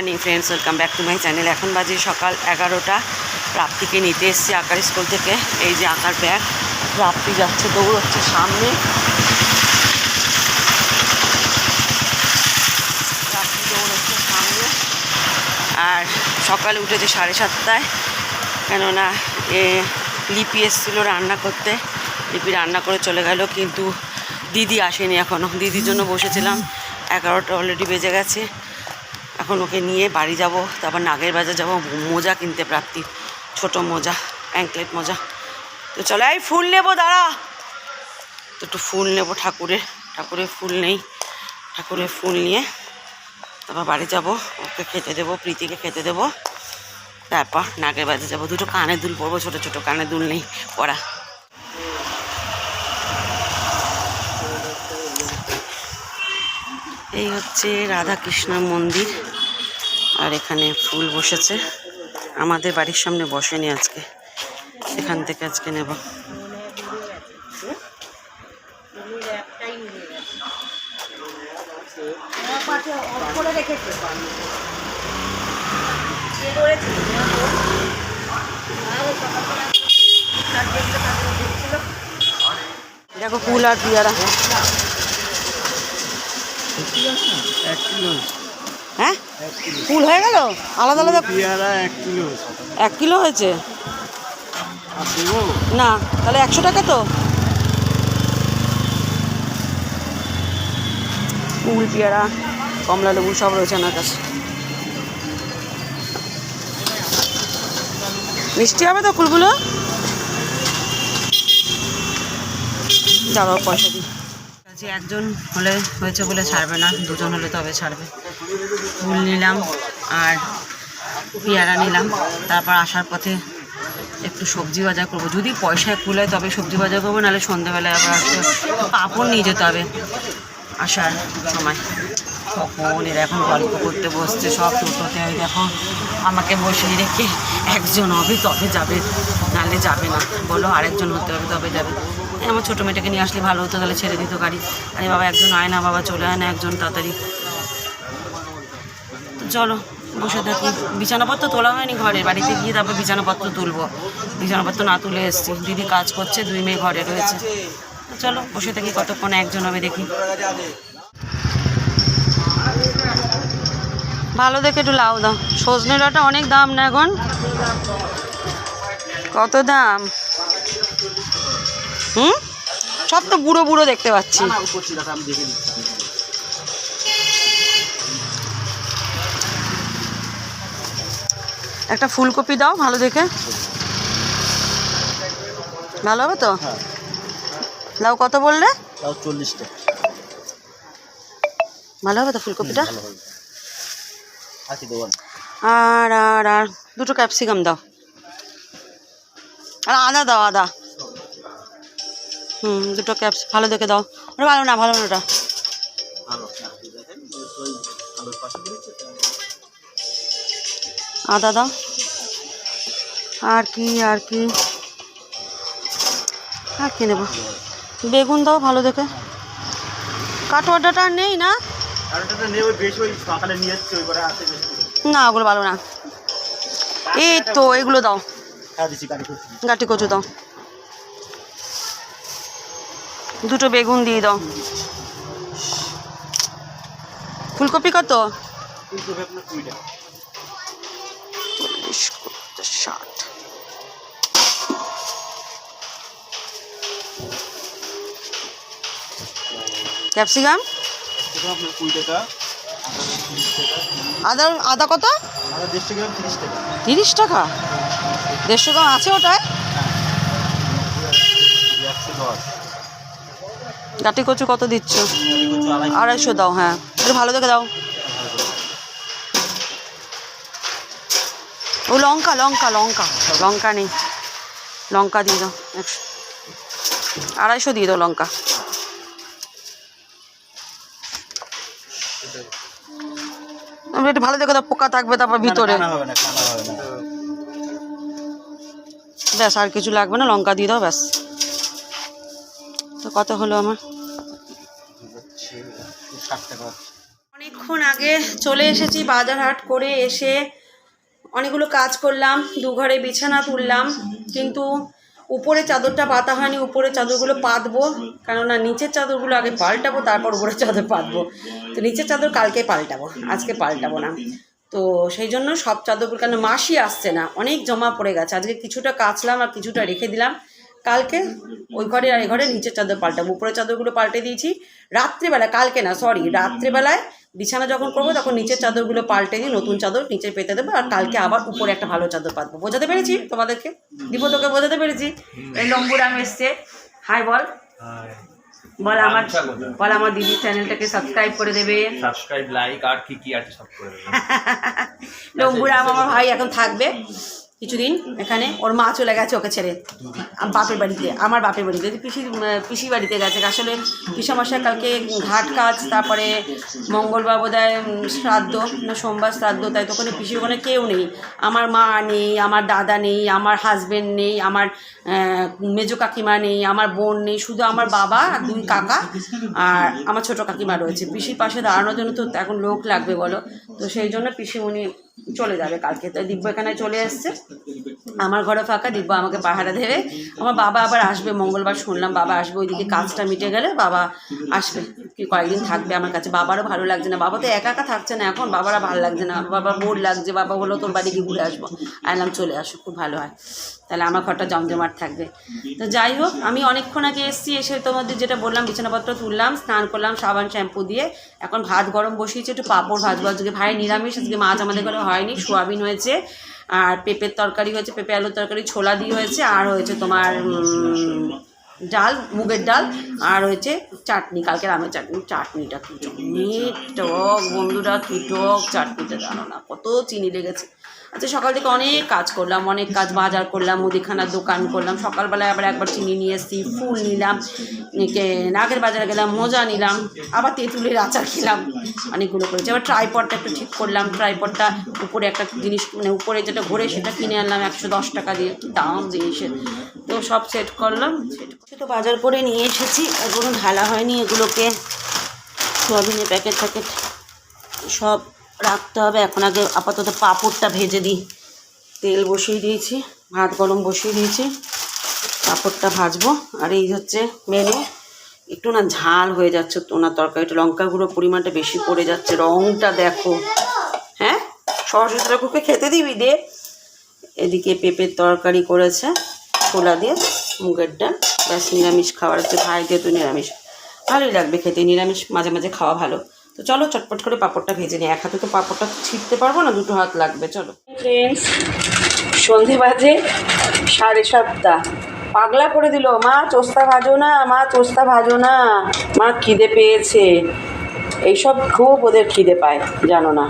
Morning friends welcome back to my channel এখন বাজে সকাল এগারোটা। প্রাপ্তিকে নিতে এসেছি আঁকার স্কুল থেকে। এই যে আঁকার ব্যাগ প্রাপ্তি যাচ্ছে, দৌড়চ্ছে সামনে। প্রাপ্তি দৌড়চ্ছে সামনে। আর সকালে উঠেছে সাড়ে সাতটায়। কেননা এ লিপি এসেছিল রান্না করতে। লিপি রান্না করে চলে গেল, কিন্তু দিদি আসেনি এখনও দিদির জন্য বসেছিলাম। এগারোটা অলরেডি বেজে গেছে। এখন ওকে নিয়ে বাড়ি যাব, তারপর নাগের বাজার যাব, মোজা কিনতে প্রাপ্তি, ছোট মোজা অ্যাঙ্কলেট মোজা। তো চলো, এই ফুল নেব, দাঁড়া। তো একটু ফুল নেব ঠাকুরের ঠাকুরের ফুল নেই, ঠাকুরের ফুল নিয়ে তারপর বাড়ি যাব, ওকে খেতে দেবো, প্রীতিকে খেতে দেবো। তারপর নাগের বাজে যাব, দুটো কানের দুল পরবো, ছোটো ছোটো কানের দুল নেই পরা এই হচ্ছে রাধা কৃষ্ণর মন্দির। আর এখানে ফুল বসেছে। আমাদের বাড়ির সামনে বসেনি আজকে। এখান থেকে আজকে নেব। দেখো ফুল আর পিয়ারা। এক কিলো হ্যাঁ? ফুল হয়ে গেল? আলাদা আলাদা পেয়ারা এক কিলো এক কিলো হয়েছে? না তাহলে একশো টাকা তো। কুল পেয়ারা কমলা লেবু সব রয়েছে আমার কাছে। মিষ্টি হবে তো ফুলগুলো? দাঁড়াও পয়সা দিই। কাছে একজন হলে হয়েছে বলে ছাড়বে না, দুজন হলে তবে ছাড়বে। ফুল নিলাম আর পেয়ারা নিলাম। তারপর আসার পথে একটু সবজি বাজার করব। যদি পয়সায় কুলায় তবে সবজি বাজার করব, নাহলে সন্ধ্যেবেলায় আবার পাঁপড় নিয়ে যেতে হবে আসার সময়। কখন এরা এখন গল্প করতে বসছে, সব টোটোতে। ওই দেখো, আমাকে বসিয়ে রেখে একজন হবে, তবে যাবে। নাহলে যাবে না। বলো আরেকজন হতে হবে, তবে যাবে। আমার ছোটো মেয়েটাকে নিয়ে আসলে ভালো হতো, তাহলে ছেড়ে দিত গাড়ি। আরে বাবা, একজন আয় না বাবা, চলে আয় না, একজন তাড়াতাড়ি। তো চলো, বসে থাকি। বিছানাপত্র তোলা হয়নি ঘরে, বাড়িতে গিয়ে তারপর বিছানাপত্র তুলবো। বিছানাপত্র না তুলে এসছি। দিদি কাজ করছে, দুই মেয়ে ঘরে রয়েছে। তো চলো, বসে থাকি, কতক্ষণ একজন হবে দেখি। ভালো দেখে একটু লাউ দাও। সজনে ডাঁটা অনেক দাম না এখন? কত দাম? হুম? সব তো বুড়ো বুড়ো দেখতে পাচ্ছি। একটা ফুলকপি দাও ভালো দেখে। ভালো হবে তো? হ্যাঁ। দাও কত বললে? চল্লিশটা। ভালো হবে তো ফুলকপিটা? আর আর আর দুটো ক্যাপসিকাম দাও। আর আদা দাও আদা। হুম দুটো ক্যাপস ভালো দেখে দাও। ওটা ভালো না ভালো না ওটা? আদা দাও। আর কি আর কি? আর কি নেব? বেগুন দাও ভালো দেখে। কাটোয়াটাটা নেই না? না ওগুলো ভালো না। এই তো এগুলো দাও। হ্যাঁ গাটি কচু দাও। দুটো বেগুন দিয়ে দাও। ফুলকপি কত? চল্লিশ ষাট। ক্যাপসিকাম? আদা আদা কত? তিরিশ টাকা? দেড়শো গ্রাম আছে ওটায় একশো দশ গাটি কচু কত দিচ্ছ? আড়াইশো দাও হ্যাঁ। একটু ভালো দেখে দাও। ও লঙ্কা লঙ্কা লঙ্কা। লঙ্কা নেই। লঙ্কা দিয়ে দাও একশো। আড়াইশো দিয়ে দাও লঙ্কা। একটু ভালো দেখে দাও পোকা থাকবে তারপর ভিতরে। ব্যাস আর কিছু লাগবে না লঙ্কা দিয়ে দাও ব্যাস। তো কত হলো আমার? অনেকক্ষণ আগে চলে এসেছি বাজার হাট করে এসে অনেকগুলো কাজ করলাম দু ঘরে বিছানা তুললাম, কিন্তু উপরে চাদরটা পাতা হয়নি, উপরে চাদরগুলো পাতবো, কেননা নিচের চাদরগুলো আগে পাল্টাবো, তারপর উপরে চাদর পাতবো। তো নিচের চাদর কালকে পাল্টাবো, আজকে পাল্টাবো না। তো সেই জন্য সব চাদরগুলো কেন মাসই আসছে না, অনেক জমা পড়ে গেছে, আজকে কিছুটা কাচলাম আর কিছুটা রেখে দিলাম। কালকে? ওই ঘরে আর এই ঘরে নিচের চাদর পাল্টাবো উপরের চাদরগুলো পাল্টে দিয়েছি। রাত্রিবেলা কালকে না সরি রাত্রিবেলায় বিছানা যখন করব তখন নিচের চাদরগুলো পাল্টে দিয়ে নতুন চাদর নিচে পেতে দেবো আর কালকে আবার উপরে একটা ভালো চাদর পাতবো। বোঝাতে পেরেছি তোমাদেরকে? দিব তোকে বোঝাতে পেরেছি। এই লম্বুরাম এসছে। হাই বল। বল আমার বল আমার দিদির চ্যানেলটাকে সাবস্ক্রাইব করে দেবে। সাবস্ক্রাইব লাইক আর কি কি আছে সব করে লম্বুরাম আমার ভাই এখন থাকবে। কিছুদিন এখানে ওর মা চলে গেছে ওকে ছেড়ে বাপের বাড়িতে, আমার বাপের বাড়িতে। পিসির পিসি বাড়িতে গেছে। আসলে পিসামশাই কালকে ঘাট কাজ, তারপরে মঙ্গলবার বোধহয় শ্রাদ্ধ, না সোমবার শ্রাদ্ধ, তাই তো ওখানে পিসির ওখানে কেউ নেই। আমার মা নেই, আমার দাদা নেই, আমার হাজব্যান্ড নেই, আমার মেজো কাকিমা নেই, আমার বোন নেই, শুধু আমার বাবা আর দুই কাকা আর আমার ছোট কাকিমা রয়েছে। পিসির পাশে দাঁড়ানোর জন্য তো এখন লোক লাগবে বলো। তো সেই জন্য পিসি উনি চলে যাবে কালকে। তো দিব্য এখানে চলে এসছে। আমার ঘরে ফাঁকা, দিব্য আমাকে পাহারা দেবে। আমার বাবা আবার আসবে, মঙ্গলবার শুনলাম বাবা আসবে, ওইদিকে কাজটা মিটে গেলে বাবা আসবে। কি কয়েকদিন থাকবে আমার কাছে। বাবারও ভালো লাগছে না। বাবা তো একা একা থাকছে না এখন, বাবারা ভালো লাগছে না। বাবা বোর লাগছে। বাবা বলো তোর বাড়ি গিয়ে ঘুরে আসব। আইলাম চলে আসো, খুব ভালো হয়। তাহলে আমার ঘরটা জমজমাট থাকবে। তো যাই হোক আমি অনেকক্ষণ আগে এসেছি এসে তোমাদের যেটা বললাম বিছানাপত্র তুললাম স্নান করলাম সাবান শ্যাম্পু দিয়ে। এখন ভাত গরম বসিয়েছি একটু পাঁপড় ভাজবো। আজকে ভাই নিরামিষ আজকে মাছ আমাদের ঘরে হয়নি সোয়াবিন হয়েছে আর পেঁপের তরকারি হয়েছে পেঁপে আলুর তরকারি ছোলা দিয়ে হয়েছে আর হয়েছে তোমার ডাল মুগের ডাল আর হয়েছে চাটনি কালকে আমের চাটনি চাটনিটা কি মিট টক বন্ধুরা কি টক চাটনিটা জানো না কত চিনি লেগেছে। আচ্ছা সকাল থেকে অনেক কাজ করলাম, অনেক কাজ বাজার করলাম, মুদিখানার দোকান করলাম। সকালবেলায় আবার একবার চিনি নিয়ে এসেছি, ফুল নিলাম নাগের বাজারে গেলাম, মোজা নিলাম, আবার তেঁতুলের আচার খেলাম, অনেকগুলো করেছি। আবার ট্রাইপডটা একটু ঠিক করলাম ট্রাইপডটা উপরে একটা জিনিস মানে উপরে যেটা ঘোরে সেটা কিনে আনলাম, একশো দশ টাকা দিয়ে দাম জিনিসের তো সব সেট করলাম সেট তো বাজার করে নিয়ে এসেছি এগুলো ঢালা হয়নি এগুলোকে। সোয়াবিনের প্যাকেট প্যাকেট সব রাখতে হবে। এখন আগে আপাতত পাঁপড়টা ভেজে দিই। তেল বসিয়ে দিয়েছি, ভাত গরম বসিয়ে দিয়েছি। পাঁপড়টা ভাজবো। আর এই হচ্ছে মেনু। একটু না ঝাল হয়ে যাচ্ছে ওনার তরকারিটা লঙ্কা গুঁড়ো পরিমাণটা বেশি পড়ে যাচ্ছে। রঙটা দেখো। হ্যাঁ? সরস্বতী ঠাকুরকে খেতে দিবি দে। এদিকে পেঁপের তরকারি করেছে ছোলা দিয়ে। মুগের ডাল। ব্যাস, নিরামিষ খাওয়ার হচ্ছে। ভাই দিয়ে তো নিরামিষ। ভালোই লাগবে খেতে। নিরামিষ, মাঝে মাঝে খাওয়া ভালো। তো চলো চটপট করে পাঁপড়টা ভেজে নিই। এক হাতে তো পাঁপড়টা ছিটতে পারব না, দুটো হাত লাগবে, চলো। ফ্রেন্ডস সন্ধে বাজে, সাড়ে সাতটা। পাগলা করে দিল, মা চোস্তা ভাজো না, মা চোস্তা ভাজো না। মা, খিদে পেয়েছে। এইসব খুব ওদের খিদে পায়, জানো না।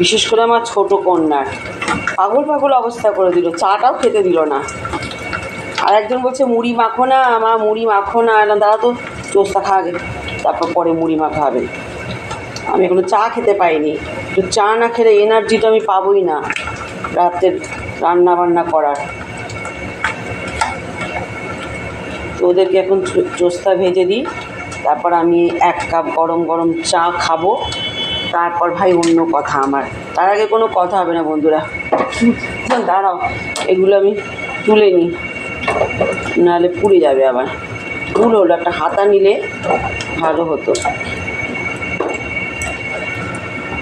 বিশেষ করে আমার ছোট কন্যার। পাগল পাগল অবস্থা করে দিল, চাটাও খেতে দিল না। আর একজন বলছে, মুড়ি মাখো না, মা, মুড়ি মাখো না। দাদা তো চোস্তা খাবে, তারপর পরে মুড়ি মাখাবে আমি এখনও চা খেতে পাইনি। তো চা না খেলে এনার্জিটা আমি পাবোই না রাতের রান্না বান্না করার। তো ওদেরকে এখন চোস্তা ভেজে দিই। তারপর আমি এক কাপ গরম গরম চা খাব। তারপর ভাই অন্য কথা আমার। তার আগে কোনো কথা হবে না বন্ধুরা। দাঁড়াও, এগুলো আমি তুলে নিই। নাহলে পুড়ে যাবে আবার। ভুল হলো, একটা হাতা নিলে ভালো হতো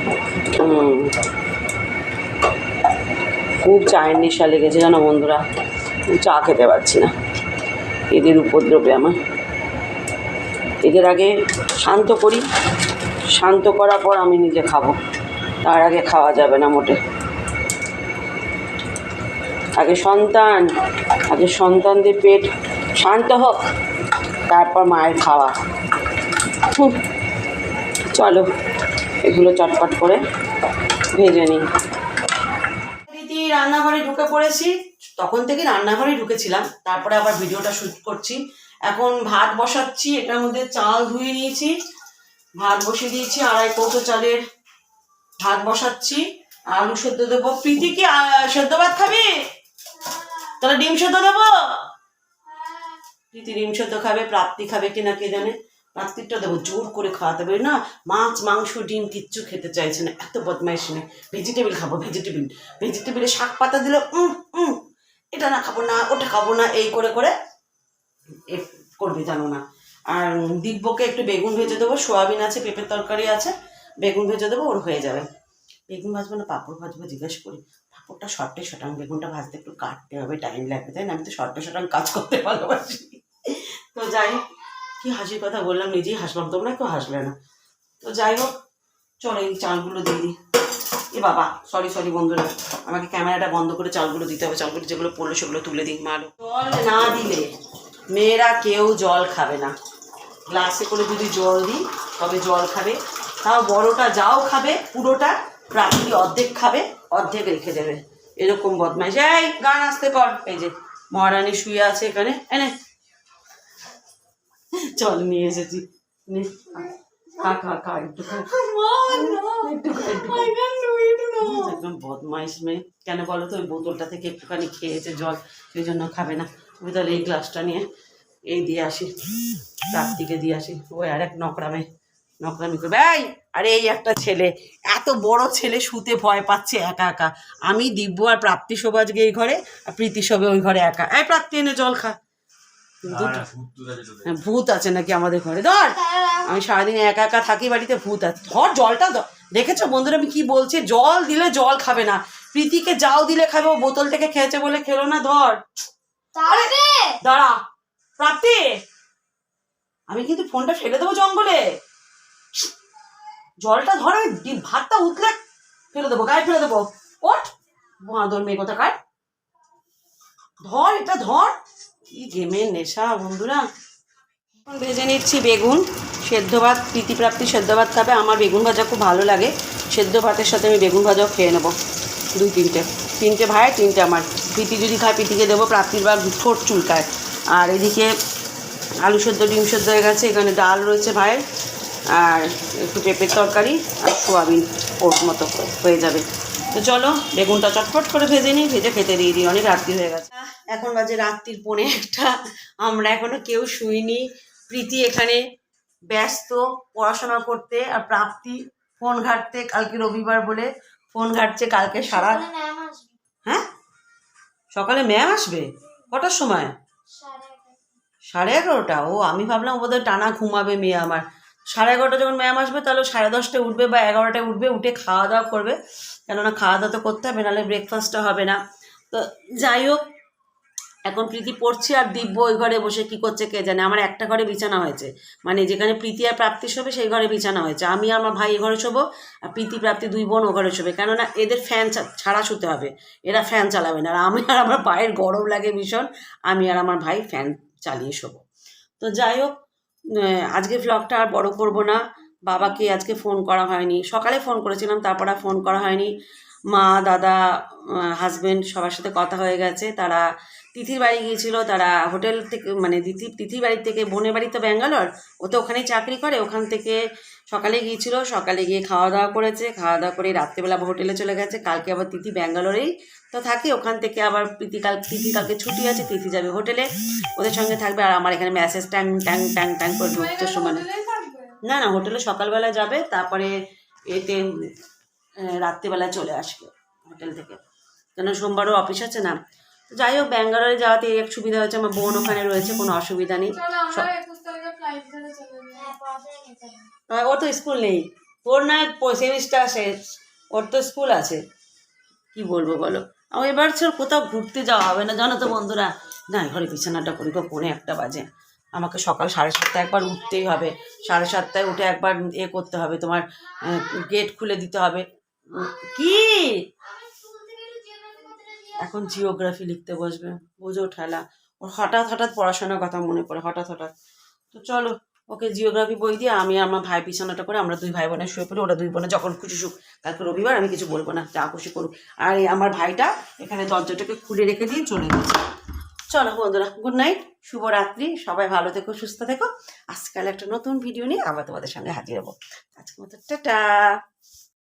হুম খুব চায়ের নেশা লেগেছে জানো বন্ধুরা। চা খেতে পারছি না। এদের উপদ্রবে আমার। এদের আগে শান্ত করি। শান্ত করার পর আমি নিজে খাব। তার আগে খাওয়া যাবে না মোটে। আগে সন্তান, আগে সন্তানদের পেট শান্ত হোক, তারপর মায়ের খাওয়া। চলো। এগুলো চটপট করে ভেজে নিই। রান্নাঘরে ঢুকে পড়েছি, তখন থেকে রান্নাঘরে ঢুকেছিলাম, তারপরে আবার ভিডিওটা শ্যুট করছি। এখন ভাত বসাচ্ছি, এটার মধ্যে চাল ধুয়ে নিয়েছি, ভাত বসিয়ে দিয়েছি, আড়াই কৌটো চালের ভাত বসাচ্ছি, আলু সেদ্ধ দেবো। প্রীতি কি সেদ্ধ ভাত খাবি? তাহলে ডিম সেদ্ধ দেবো? প্রীতি ডিম সেদ্ধ খাবে, প্রাপ্তি খাবে কিনা কে জানে। রাত্রিটা দেবো, জোর করে খাওয়াতে পারি না, মাছ, মাংস, ডিম কিচ্ছু খেতে চাইছে না, এত বদমাইশ নেই ভেজিটেবিল খাব, ভেজিটেবিল। ভেজিটেবিলে শাক পাতা দিলে উম উম, এটা না খাব না, ওটা খাব না, এই করে করে এ করবে, জানো না। আর দিব্যকে একটু বেগুন ভেজে দেবো, সোয়াবিন আছে, পেঁপের তরকারি আছে, বেগুন ভেজে দেবো, ওর হয়ে যাবে। বেগুন ভাজবো না, পাঁপড় ভাজবো, জিজ্ঞেস করি। পাঁপড়টা শর্টে শটাং, বেগুনটা ভাজতে একটু কাটতে হবে টাইম লাগবে, তাই না? আমি তো শর্টে শটাং কাজ করতে ভালোবাসি। তো যাই হোক কি হাসির কথা বললাম, নিজেই হাসলাম, তোমরা কেউ হাসলে না। তো যাই হোক, চলো এই চালগুলো দিয়ে দিই। এ বাবা সরি সরি বন্ধুরা, আমাকে ক্যামেরাটা বন্ধ করে চালগুলো দিতে হবে, চালগুলো যেগুলো পড়ল সেগুলো তুলে দিই মালো জল না দিলে মেয়েরা কেউ জল খাবে না। গ্লাসে করে যদি জল দিই, তবে জল খাবে। তাও বড়টা যাও খাবে, পুরোটা প্রাপ্তি অর্ধেক খাবে, অর্ধেক রেখে দেবে। এরকম বদমাইশ। এই, গান আসতে কর এই যে মহারানী শুয়ে আছে এখানে এনে চল নিয়ে এসেছি। খা খা খা একটু। একদম বদমাইশ মেয়ে। কেন বলো তো ওই বোতলটা থেকে একটুখানি খেয়েছে জল সেই জন্য খাবে না। তুমি তাহলে এই গ্লাসটা নিয়ে এই দিয়ে আসি। রাত্রিকে দিয়ে আসি। ওই আর এক নকরামে নকরামি করবে। এই আরে এই একটা ছেলে। এত বড় ছেলে শুতে ভয় পাচ্ছে একা একা। আমি দিব্য আর প্রাপ্তি শোভ আজকে এই ঘরে আর প্রীতি শোবে ওই ঘরে একা। এই প্রাপ্তি এনে জল খা। কিন্তু ভূত আছে তোদের। হ্যাঁ, ভূত আছে নাকি আমাদের ঘরে? ধর আমি সারাদিন একা একা থাকি বাড়িতে ভূত আছে। ধর জলটা ধর দেখেছ বন্ধুরা আমি কি বলছি? জল দিলে জল খাবে না। প্রীতিকে যাও দিলে খাবে ও বোতল থেকে খেয়েছে বলে খেলো না ধর। দাঁড়া। প্রাপ্তি আমি কিন্তু ফোনটা ফেলে দেবো জঙ্গলে। জলটা ধর আমি ভাতটা উঠলে ফেলে দেবো গায়ে ফেলে দেবো। ওঠ। বাঁদর মেয়ে কথা কার ধর এটা ধর। কি গেমের নেশা, বন্ধুরা? এখন ভেজে নিচ্ছি বেগুন। সেদ্ধ ভাত, প্রীতিপ্রাপ্তি সেদ্ধ ভাত খাবে। আমার বেগুন ভাজা খুব ভালো লাগে। সেদ্ধ ভাতের সাথে আমি বেগুন ভাজাও খেয়ে নেব। দুই, তিনটে। তিনটে ভাই, তিনটে আমার। প্রীতি যদি খায়, প্রীতিকে দেবো। প্রাপ্তির বা ঠোঁট চুলকায়। আর এদিকে আলু সেদ্ধ, ডিম সেদ্ধ হয়ে গেছে। এখানে ডাল রয়েছে ভাইয়ের। আর একটু পেঁপের তরকারি আর সোয়াবিন, ওর মতো হয়ে যাবে। তো চলো বেগুনটা চটপট করে ভেজে নিই ভেজে খেতে দিয়ে দিই অনেক রাত্রি হয়ে গেছে। এখন বাজে রাত্রির পৌনে একটা আমরা এখনও কেউ শুইনি। প্রীতি এখানে ব্যস্ত পড়াশোনা করতে আর প্রাপ্তি ফোন ঘাটতে কালকে রবিবার বলে ফোন ঘাটছে কালকে সারা হ্যাঁ? সকালে ম্যাম আসবে? কটার সময়? সাড়ে এগারোটা। সাড়ে এগারোটা? ও আমি ভাবলাম বোধহয় টানা ঘুমাবে মেয়ে আমার। সাড়ে এগারোটা যখন ম্যাম আসবে, তাহলে সাড়ে দশটায় উঠবে বা এগারোটায় উঠবে, উঠে খাওয়া দাওয়া করবে। কেননা খাওয়া দাওয়া তো করতে হবে, নাহলে ব্রেকফাস্টটা হবে না। তো যাই হোক, এখন প্রীতি পড়ছে আর দিব্য ওই ঘরে বসে কি করছে কে জানে। আমার একটা ঘরে বিছানা হয়েছে। মানে যেখানে প্রীতি আর প্রাপ্তি শোবে, সেই ঘরে বিছানা হয়েছে। আমি আমার ভাই এ ঘরে শোবো, আর প্রীতি, প্রাপ্তি দুই বোন ও ঘরে শোবে। কেননা এদের ফ্যান ছাড়া শুতে হবে। এরা ফ্যান চালাবে না। আর আমি আর আমার পায়ের গরম লাগে ভীষণ, আমি আর আমার ভাই ফ্যান চালিয়ে শোবো। তো যাই হোক আজকে ভ্লগটা আর বড় করব না। বাবাকে আজকে ফোন করা হয়নি। সকালে ফোন করেছিলাম, তারপর ফোন করা হয়নি। মা, দাদা হাজব্যান্ড সবার সাথে কথা হয়ে গেছে। তারা তিথির বাড়ি গিয়েছিল, তারা হোটেল থেকে মানে তিথি, তিথির বাড়ি থেকে, বোনের বাড়ি তো ব্যাঙ্গালোর, ও তো ওখানেই চাকরি করে। ওখান থেকে সকালে গিয়েছিল, সকালে গিয়ে খাওয়া দাওয়া করেছে। খাওয়া দাওয়া করে রাত্রেবেলা হোটেলে চলে গেছে। কালকে আবার তিথি ব্যাঙ্গালোরেই। তো থাকি ওখান থেকে আবার প্রীতি কাল তিথি কালকে ছুটি আছে তিথি যাবে হোটেলে। ওদের সঙ্গে থাকবে আর আমার এখানে মেসেজ ট্যাং ট্যাং ট্যাং ট্যাং করে ঢুকতে সময় না না হোটেলে সকালবেলা যাবে তারপরে এতে আহ, রাত্রিবেলায় চলে আসবে হোটেল থেকে। কেন সোমবারও অফিস আছে না? যাই হোক ব্যাঙ্গালোরে যাওয়াতে এক সুবিধা হয়েছে আমার বোন ওখানে রয়েছে কোনো অসুবিধা নেই। হ্যাঁ ওর তো স্কুল নেই। ওর না সেমিস্টার শেষ। ওর তো স্কুল আছে। কি বলব বলো? আমার এবার স্যার কোথাও ঘুরতে যাওয়া হবে না, জানো তো বন্ধুরা। না ঘরে বিছানাটা করি পৌনে একটা বাজে। আমাকে সকাল সাড়ে সাতটায় একবার উঠতেই হবে। সাড়ে সাতটায় উঠে একবার এ করতে হবে, তোমার গেট খুলে দিতে হবে। কি? এখন জিওগ্রাফি লিখতে বসবে, বোঝো ঠেলা। ওর হঠাৎ হঠাৎ পড়াশোনার কথা মনে পড়ে, হঠাৎ হঠাৎ। তো চলো ওকে জিওগ্রাফি বই দিয়ে আমি আমার ভাই বিছানাটা করে আমরা দুই ভাই বোনে শুয়ে পড়ি, ওরা দুই বোনে যখন খুশি শুক কালকে রবিবার আমি কিছু বলব না, যা খুশি করুক। আর এই আমার ভাইটা এখানে দরজাটাকে খুলে রেখে দিয়ে চলে গেছে। চলো বন্ধুরা গুড নাইট শুভরাত্রি, সবাই ভালো থেকো, সুস্থ থেকো। আজকাল একটা নতুন ভিডিও নিয়ে আবার তোমাদের সামনে হাজির হব। আজকে মতো, টাটা!